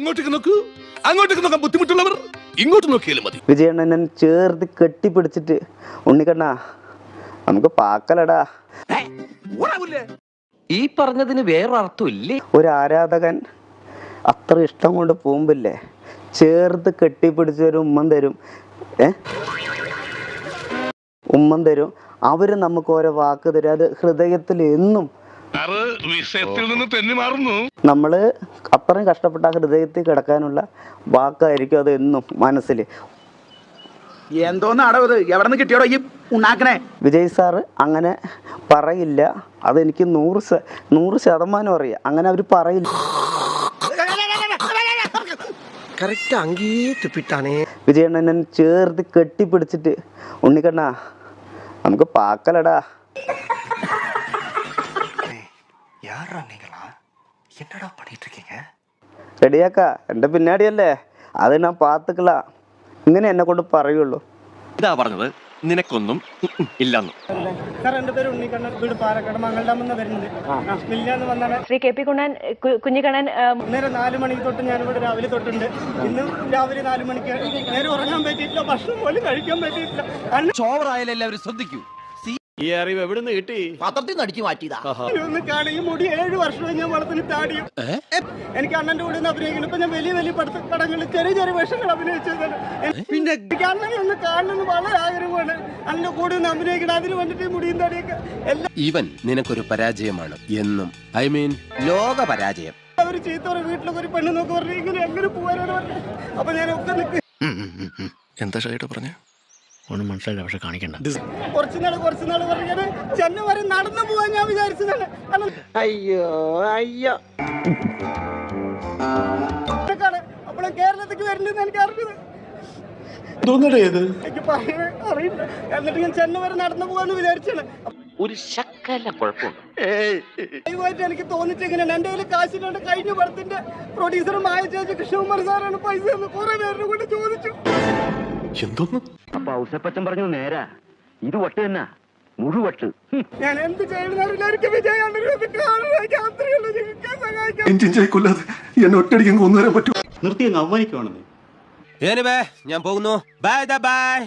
അങ്ങോട്ടേക്ക് നോക്ക്. അങ്ങോട്ടേക്ക് നോക്കാൻ ബുദ്ധിമുട്ടുള്ളവർ ഇങ്ങോട്ട് നോക്കിയാലും മതി. വിജയണ്ണൻ ചേർത്ത് കെട്ടിപ്പിടിച്ചിട്ട് ഉണ്ണിക്കണ്ണാ നമുക്ക് പാക്കലടാ. ഈ പറഞ്ഞതിന് വേറെ അർത്ഥമില്ലേ ഒരു ആരാധകൻ അത്ര ഇഷ്ടം കൊണ്ട് പോകുമ്പില്ലേ? ചേർത്ത് കെട്ടിപ്പിടിച്ച ഒരു ഉമ്മൻ തരും. ഏ? ഉമ്മൻ തരും. അവർ നമുക്ക് ഓരോ വാക്ക് തരും. അത് ഹൃദയത്തിൽ എന്നും വിഷയത്തിൽ നിന്ന് തെന്നി മാറുന്നു. നമ്മൾ അത്രയും കഷ്ടപ്പെട്ട ആ ഹൃദയത്തിൽ കിടക്കാനുള്ള വാക്കായിരിക്കും അത് എന്നും മനസ്സിൽ. എന്തോന്ന് ഇത്? എവിടെ നിന്ന് കിട്ടിയോടോ ഈ ഉണ്ടാക്കണേ വിജയ് സാറ് അങ്ങനെ പറയില്ല. അതെനിക്ക് നൂറ് ശ- നൂറ് ശതമാനം അറിയാം. അങ്ങനെ അവർ പറയില്ല. കറക്റ്റ് അങ്കേ തുപ്പിട്ടാണേ വിജയണ്ണൻ ചേർത്ത് കെട്ടിപ്പിടിച്ചിട്ട് ഉണ്ണിക്കണ്ണ നമുക്ക് പാക്കലടാ. யாரா நீங்களா என்னடா பண்ணிட்டு இருக்கீங்க റെഡിയാക്ക എൻ്റെ പിന്നാടിയല്ലേ അത് ഞാൻ പാത്തുക്കളാ ഇങ്ങനെ എന്നെ കൊണ്ട് പറയുള്ളൂ ഇതാ പറഞ്ഞത് നിനക്കൊന്നും ഇല്ലെന്ന് സാർ എൻ്റെ പേര് ഉണ്ണിക്കണ്ണൻ വീട് പാലക്കാട് മംഗൾഡാമെന്ന് വരുന്നത് മില്ലാന്ന് വന്നാണ് ശ്രീ കെ പി കുണ്ണൻ കു- കുഞ്ഞിക്കണ്ണൻ ഏം, നേരെ നാല് മണിക്ക് തൊട്ട് ഞാനിവിടെ രാവിലെ തൊട്ടുണ്ട് ഇന്നും രാവിലെ നാല് മണിക്ക് നേരെ ഉറങ്ങാൻ പറ്റിയിട്ടില്ല ഭക്ഷണം പോലും കഴിക്കാൻ പറ്റിയിട്ടില്ല അന്ന് ചോവറായാലും എല്ലാവരും ശ്രദ്ധിക്കൂ ഈ അറിവ് എവിടുന്ന് കിട്ടി? പത്രത്തിൽ നിന്ന് അടിച്ചു മാറ്റിയതാ. ഒന്ന് കാണി ഈ മുടി ഏഴ് വർഷമായി ഞാൻ വളർത്തിന് താടിയും എനിക്ക് അണ്ണന്റെ കൂടെ ഒന്ന് അഭിനയിക്കണം. ഇപ്പൊ ഞാൻ വലിയ വലിയ പടത്ത പടങ്ങളിൽ ചെറിയ ചെറിയ വേഷങ്ങൾ അഭിനയിച്ചതാണ് പിന്നെ അണ്ണനെ ഒന്ന് കാണണമെന്ന് വളരെ ആഗ്രഹമാണ്. അണ്ണന്റെ കൂടെ ഒന്ന് അഭിനയിക്കണം. അതിന് വേണ്ടിട്ട് മുടിയും താടിയൊക്കെ എല്ലാം ഇവൻ നിനക്കൊരു പരാജയമാണ്. എന്നും ഐ മീൻ ലോക പരാജയം. ഒരു ചീത്ത പറയും വീട്ടിലൊക്കെ ഒരു പെണ്ണ് നോക്കി പറഞ്ഞു ഇങ്ങനെ എങ്ങനെ പോകാനാണ് അപ്പൊ ഞാൻ ഒക്കെ നിൽക്കും എന്താ ഷൈട്ട് പറഞ്ഞ? ഒന്നും മനസ്സിലായില്ല പക്ഷെ കാണിക്കണ്ട. കുറച്ച് നാൾ കുറച്ച് നാൾ പറഞ്ഞത് ചെന്നൈ വരെ നടന്നു പോവാൻ ഞാൻ വിചാരിച്ചതാണ്. അയ്യോ അയ്യോ. അപ്പോഴും കേരളത്തിലേക്ക് വരണ്ടെന്ന് എനിക്ക് അറിഞ്ഞത് എനിക്ക് പറയാൻ അറിയില്ല. എന്നിട്ട് ഞാൻ ചെന്നൈ വരെ നടന്നു പോകാന്ന് വിചാരിച്ചാണ് ഒരു ശക്കല കുഴപ്പമുണ്ട്. ദയവായിട്ട് എനിക്ക് തോന്നിച്ച് എങ്ങനെയാണ് എന്റെ കയ്യിൽ കാശിലുണ്ട് കഴിഞ്ഞ പടത്തിന്റെ പ്രൊഡ്യൂസറും ആയ ചേച്ചി കൃഷ്ണകുമാർ സാറാണ് പൈസ എന്ന് കുറെ പേരുടെ കൊണ്ട് ചോദിച്ചു. എന്തോന്ന്? അപ്പൊ ഔസപ്പച്ചൻ പറഞ്ഞു നേരാ. ഇത് വട്ട് തന്നെ. മുഴുവട്ട് ഞാൻ എന്ത് ചെയ്യണമെന്നറിയില്ല എനിക്ക് വിജയ് അണ്ണനെ ഒന്ന് കാണണം എനിക്ക് അത്രയുള്ളൂ ജീവിക്കാൻ സഹായിക്കാൻ എഞ്ചിൻ കൊല്ലാതെ എന്നെ ഒറ്റയടിക്കാൻ കൊന്നുവരാൻ പറ്റും. നിർത്തി അങ്ങ് അവമാനിക്കുവാണെന്നേ. ഞാൻ പോകുന്നു. Bye bye